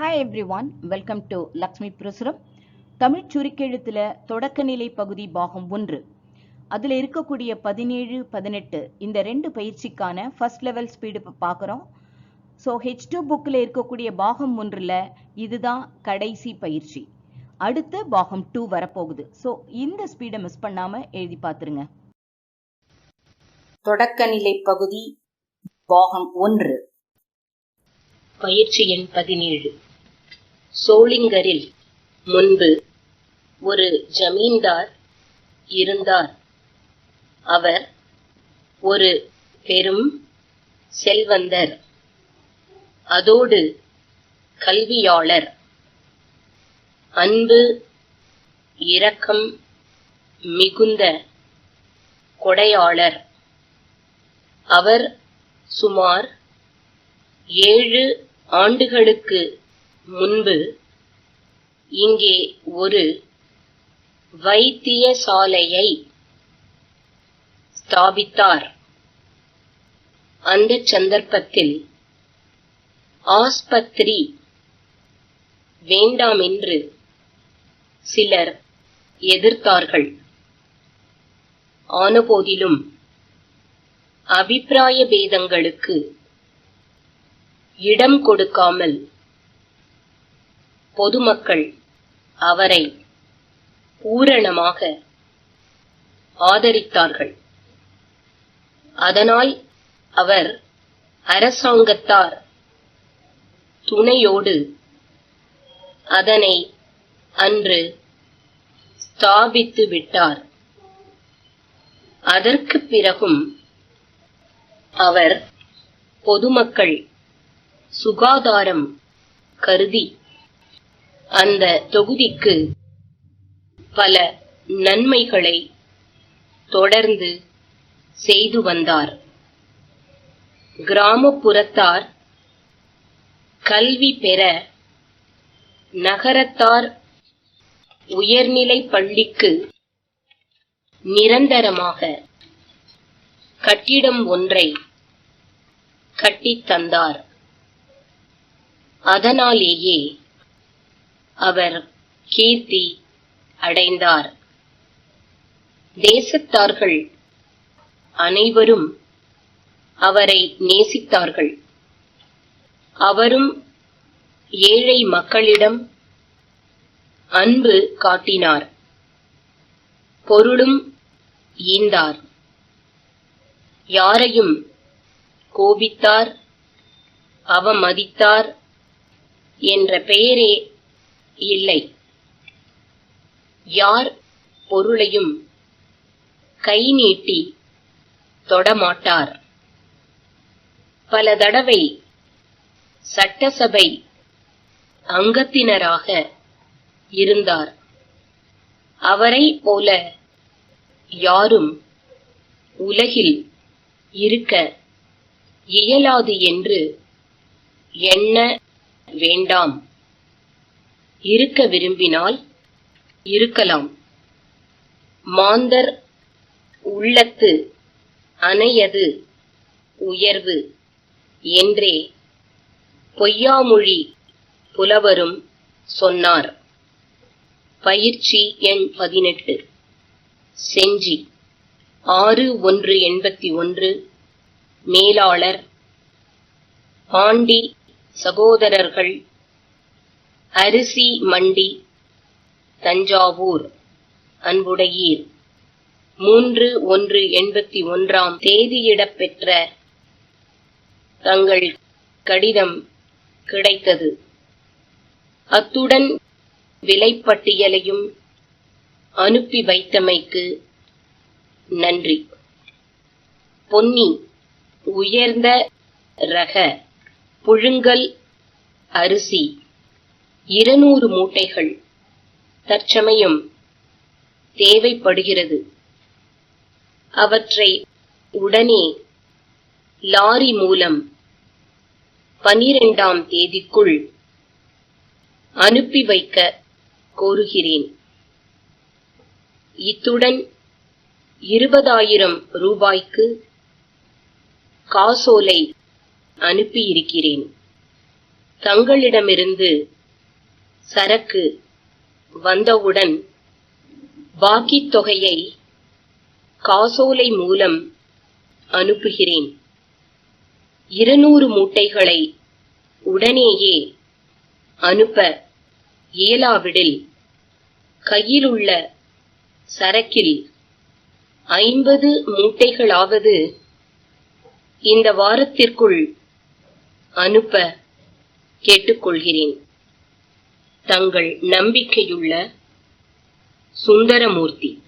Hi everyone welcome to Lakshmi பிரசுரம் Tamil சுருக்கெழுத்தில் தொடக்கநிலை பகுதி பாகம் ஒன்று. அதில் இருக்கக்கூடிய பதினேழு பதினெட்டு இந்த ரெண்டு பயிற்சிக்கான ஃபர்ஸ்ட் லெவல் ஸ்பீடு இப்போ பார்க்குறோம் ஸோ ஹெச் டூ புக்கில் இருக்கக்கூடிய பாகம் ஒன்றில் இதுதான் கடைசி பயிற்சி. அடுத்து பாகம் டூ வரப்போகுது. ஸோ இந்த ஸ்பீடை மிஸ் பண்ணாமல் எழுதி பார்த்துருங்க தொடக்கநிலை பகுதி பாகம் ஒன்று. பயிற்சி எண் பதினேழு. சோளிங்கரில் முன்பு ஒரு ஜமீன்தார் இருந்தார். அவர் ஒரு பெரும் செல்வந்தர் அதோடு கல்வியாளர். அன்பு இரக்கம் மிகுந்த கொடையாளர். அவர் சுமார் ஏழு ஆண்டுகளுக்கு முன்பு இங்கே ஒரு வைத்தியசாலையை ஸ்தாபித்தார். அந்த சந்தர்ப்பத்தில் ஆஸ்பத்திரி வேண்டாமென்று சிலர் எதிர்த்தார்கள். ஆனபோதிலும் அபிப்பிராய பேதங்களுக்கு இடம் கொடுக்காமல் பொதுமக்கள் அவரை பூரணமாக ஆதரித்தார்கள். அதனால் அவர் அரசாங்கத்தார் துணையோடு அதனை அன்று ஸ்தாபித்து விட்டார். அதற்கு பிறகும் அவர் பொதுமக்கள் சுகாதாரம் கருதி அந்த தொகுதிக்கு பல நன்மைகளை தொடர்ந்து செய்து வந்தார். கிராமப்புறத்தார் கல்வி பெற நகரத்தார் உயர்நிலை பள்ளிக்கு நிரந்தரமாக கட்டிடம் ஒன்றை கட்டித்தந்தார் அதனாலேயே அவர் கீர்த்தி அடைந்தார். தேசத்தார்கள் அனைவரும் அவரை நேசித்தார்கள். அவரும் ஏழை மக்களிடம் அன்பு காட்டினார். பொருளும் ஈந்தார். யாரையும் கோபித்தார் அவமதித்தார் என்ற பெயரே இல்லை. யார் பொருளையும் கை நீட்டி தொடமாட்டார். பல தடவை சட்டசபை அங்கத்தினராக இருந்தார். அவரை போல யாரும் உலகில் இருக்க இயலாது என்று எண்ண வேண்டாம். இருக்க விரும்பினால் இருக்கலாம். மாந்தர் உள்ளத்து அணையது உயர்வு என்றே பொய்யாமொழி புலவரும் சொன்னார். பயிற்சி எண் பதினெட்டு. செஞ்சி. ஆறு ஒன்று எண்பத்தி ஒன்று. மேலாளர். பாண்டி சகோதரர்கள் அரிசி மண்டி தஞ்சாவூர் அன்புடையீர். மூன்று ஒன்று எண்பத்தி ஒன்றாம் தேதியிடப்பெற்ற தங்கள் கடிதம் கிடைத்தது. அத்துடன் விலைப்பட்டியலையும் அனுப்பி வைத்தமைக்கு நன்றி. பொன்னி உயர்ந்த ரக புழுங்கல் அரிசி. இருநூறு மூட்டைகள். தற்சமயம் தேவைப்படுகிறது. அவற்றை உடனே லாரி மூலம் பனிரெண்டாம் தேதிக்குள் அனுப்பி வைக்க கோருகிறேன். இத்துடன் இருபதாயிரம் ரூபாய்க்கு காசோலை அனுப்பியிருக்கிறேன். தங்களிடமிருந்து சரக்கு வந்தவுடன் பாக்கித் தொகையை காசோலை மூலம் அனுப்புகிறேன். இருநூறு மூட்டைகளை உடனேயே அனுப்ப இயலாவிடில் கையிலுள்ள சரக்கில் ஐம்பது மூட்டைகளாவது இந்த வாரத்திற்குள் அனுப்ப கேட்டுக்கொள்கிறேன். தங்கள் நம்பிக்கையுள்ள சுந்தரமூர்த்தி.